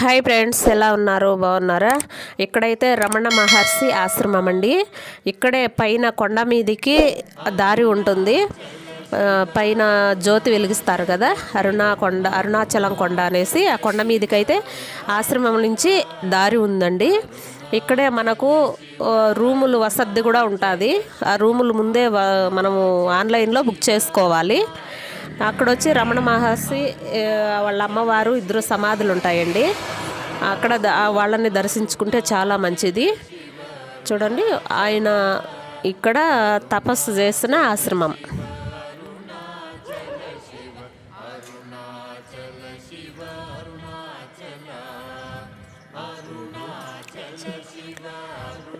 Hi friends ఎలా ఉన్నారు? బాగున్నారా? ఇక్కడైతే రమణ మహర్షి ఆశ్రమం అండి. ఇక్కడే పైన కొండ మీదికి దారి ఉంటుంది. పైన జ్యోతి వెలిగిస్తారు కదా అరుణా కొండ అరుణాచలం కొండ అనేసి. ఆ కొండ మీదకైతే ఆశ్రమం నుంచి దారి ఉందండి. ఇక్కడే మనకు రూములు వసతి కూడా ఉంటుంది. ఆ రూములు ముందే మనము ఆన్లైన్లో బుక్ చేసుకోవాలి. అక్కడ వచ్చి రమణ మహర్షి వాళ్ళ అమ్మవారు ఇద్దరు సమాధులు ఉంటాయండి అక్కడ వాళ్ళని దర్శించుకుంటే చాలా మంచిది. చూడండి ఆయన ఇక్కడ తపస్సు చేసిన ఆశ్రమం.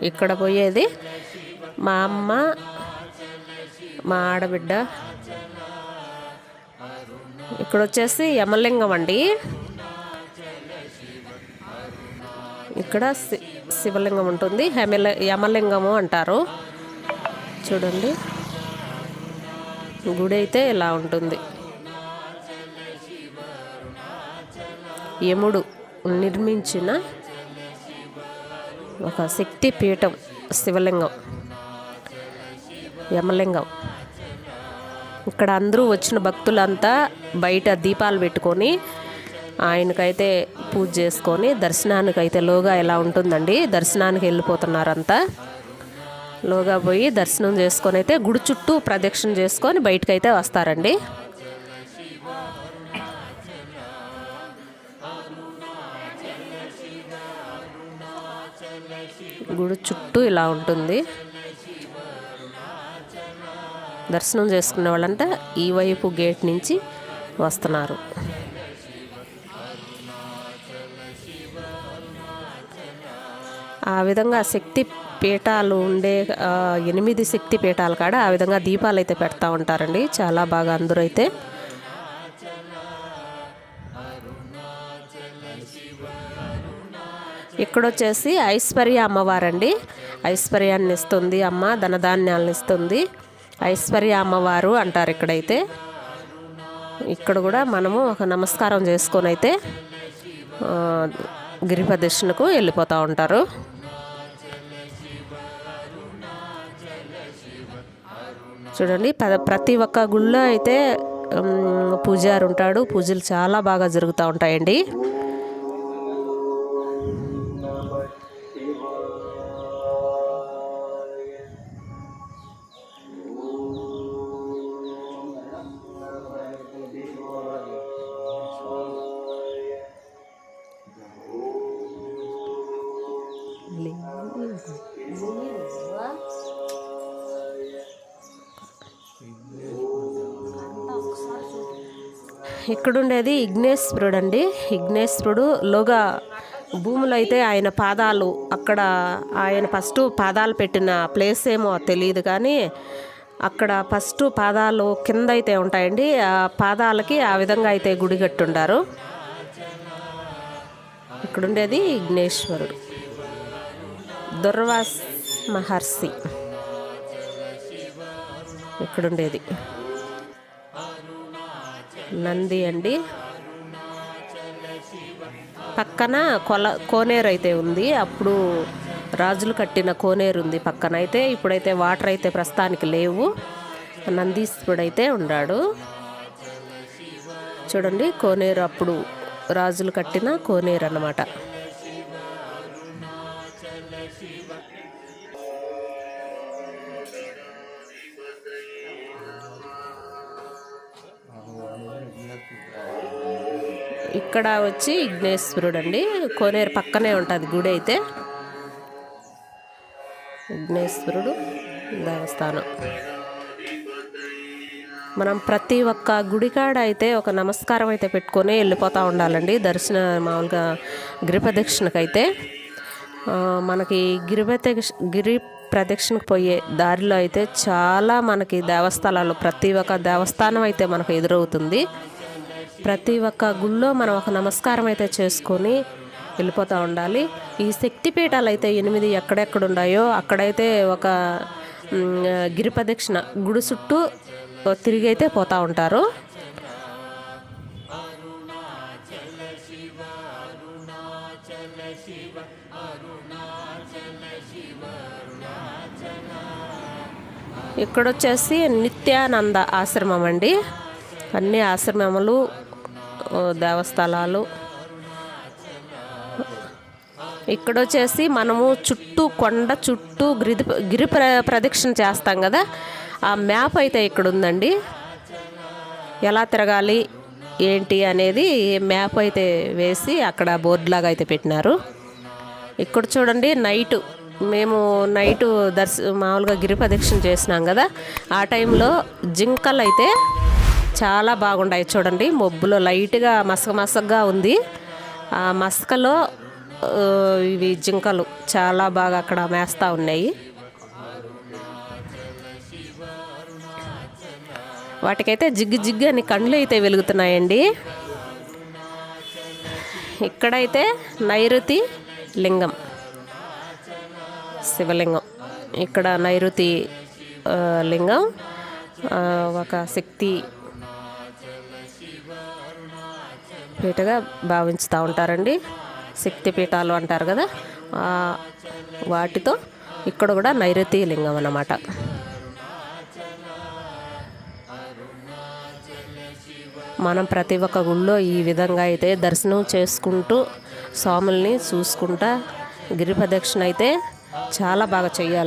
ఇక్కడ పోయేది మా అమ్మ మా ఆడబిడ్డ ఇక్కడ వచ్చేసి యమలింగం అండి. ఇక్కడ శి శివలింగం ఉంటుంది. హెమల యమలింగము అంటారు. చూడండి. గుడి అయితే ఇలా ఉంటుంది. యముడు నిర్మించిన ఒక శక్తి పీఠం శివలింగం యమలింగం. ఇక్కడ అందరూ వచ్చిన భక్తులంతా బయట దీపాలు పెట్టుకొని ఆయనకైతే పూజ చేసుకొని దర్శనానికి అయితే లోగా ఎలా ఉంటుందండి? దర్శనానికి వెళ్ళిపోతున్నారంతా. లోగా పోయి దర్శనం చేసుకొని అయితే గుడి చుట్టూ ప్రదక్షిణ చేసుకొని బయటకైతే వస్తారండి. గుడి చుట్టూ ఇలా ఉంటుంది. దర్శనం చేసుకునే వాళ్ళంటే ఈ వైపు గేట్ నుంచి వస్తున్నారు. ఆ విధంగా శక్తి పీఠాలు ఉండే ఎనిమిది శక్తి పీఠాల కాడ ఆ విధంగా దీపాలు అయితే పెడతా ఉంటారండి. చాలా బాగా అందరూ అయితే. ఇక్కడ వచ్చేసి ఐశ్వర్య అమ్మవారండి. ఐశ్వర్యాన్ని ఇస్తుంది అమ్మ ధనధాన్యాలను ఇస్తుంది. ఐశ్వర్య అమ్మవారు అంటారు ఇక్కడైతే. ఇక్కడ కూడా మనము ఒక నమస్కారం చేసుకొని అయితే ఆ, గిరి వెళ్ళిపోతూ ఉంటారు. చూడండి ప్రతి ఒక్క గుళ్ళో అయితే పూజారు ఉంటాడు. పూజలు చాలా బాగా జరుగుతూ ఉంటాయండి. ఇక్కడుండేది ఇగ్నేశ్వరుడు అండి. ఇగ్నేశ్వరుడు లోగా భూములు అయితే ఆయన పాదాలు అక్కడ ఆయన ఫస్ట్ పాదాలు పెట్టిన ప్లేస్ ఏమో తెలియదు కానీ అక్కడ ఫస్ట్ పాదాలు కింద అయితే ఉంటాయండి. ఆ పాదాలకి ఆ విధంగా అయితే గుడి కట్టుండారు. ఇక్కడుండేది విఘ్నేశ్వరుడు దుర్వాస్ మహర్షి. ఇక్కడుండేది. నంది అండి. పక్కన కొల కోనేరు అయితే ఉంది. అప్పుడు రాజులు కట్టిన కోనేరు ఉంది పక్కన. అయితే ఇప్పుడైతే వాటర్ అయితే ప్రస్తుతానికి లేవు. నందీశ్వరుడైతే అయితే ఉన్నాడు చూడండి కోనేరు అప్పుడు రాజులు కట్టిన కోనేరు అన్నమాట. ఇక్కడ వచ్చి విఘ్నేశ్వరుడు అండి కోనేరు పక్కనే ఉంటుంది గుడి అయితే. విఘ్నేశ్వరుడు దేవస్థానం. మనం ప్రతి ఒక్క గుడికాడ అయితే ఒక నమస్కారం అయితే పెట్టుకొని వెళ్ళిపోతూ ఉండాలండి. దర్శన మామూలుగా గిరిప్రదక్షిణకైతే. మనకి గిరిప్రదక్ష గిరి ప్రదక్షిణకు పోయే దారిలో అయితే చాలా మనకి దేవస్థానాలు ప్రతి ఒక్క దేవస్థానం అయితే మనకు ఎదురవుతుంది. ప్రతి ఒక్క గుళ్ళో మనం ఒక నమస్కారం అయితే చేసుకొని వెళ్ళిపోతూ ఉండాలి. ఈ శక్తిపీఠాలు అయితే ఎనిమిది ఎక్కడెక్కడ ఉన్నాయో అక్కడైతే ఒక గిరి ప్రదక్షిణ గుడి చుట్టూ తిరిగి అయితే పోతూ ఉంటారు. ఇక్కడ వచ్చేసి నిత్యానంద ఆశ్రమం అండి. అన్ని ఆశ్రమములు దేవస్థలాలు. ఇక్కడ వచ్చేసి మనము చుట్టూ కొండ చుట్టూ గిరి గిరి ప్ర ప్రదక్షిణ చేస్తాం కదా. ఆ మ్యాప్ అయితే ఇక్కడ ఉందండి ఎలా తిరగాలి ఏంటి అనేది మ్యాప్ అయితే వేసి అక్కడ బోర్డులాగా అయితే పెట్టినారు. ఇక్కడ చూడండి నైటు మేము నైటు దర్శ మామూలుగా గిరి ప్రదక్షిణ చేసినాం కదా. ఆ టైంలో జింకలు అయితే చాలా బాగున్నాయి చూడండి. మబ్బులో లైట్గా మసక మసకగా ఉంది. ఆ మసకలో ఇవి జింకలు చాలా బాగా అక్కడ మేస్తూ ఉన్నాయి. వాటికైతే జిగ్గు జిగ్గు అని కండ్లు అయితే వెలుగుతున్నాయండి. ఇక్కడైతే నైరుతి లింగం. శివలింగం. ఇక్కడ నైరుతి లింగం. ఒక శక్తి పీఠగా భావించుతూ ఉంటారండి. శక్తి పీఠాలు అంటారు కదా వాటితో ఇక్కడ కూడా నైరుతి లింగం అన్నమాట. మనం ప్రతి ఒక్క గుళ్ళో ఈ విధంగా అయితే దర్శనం చేసుకుంటూ స్వాముల్ని చూసుకుంటా గిరి ప్రదక్షిణ అయితే చాలా బాగా చేయాలి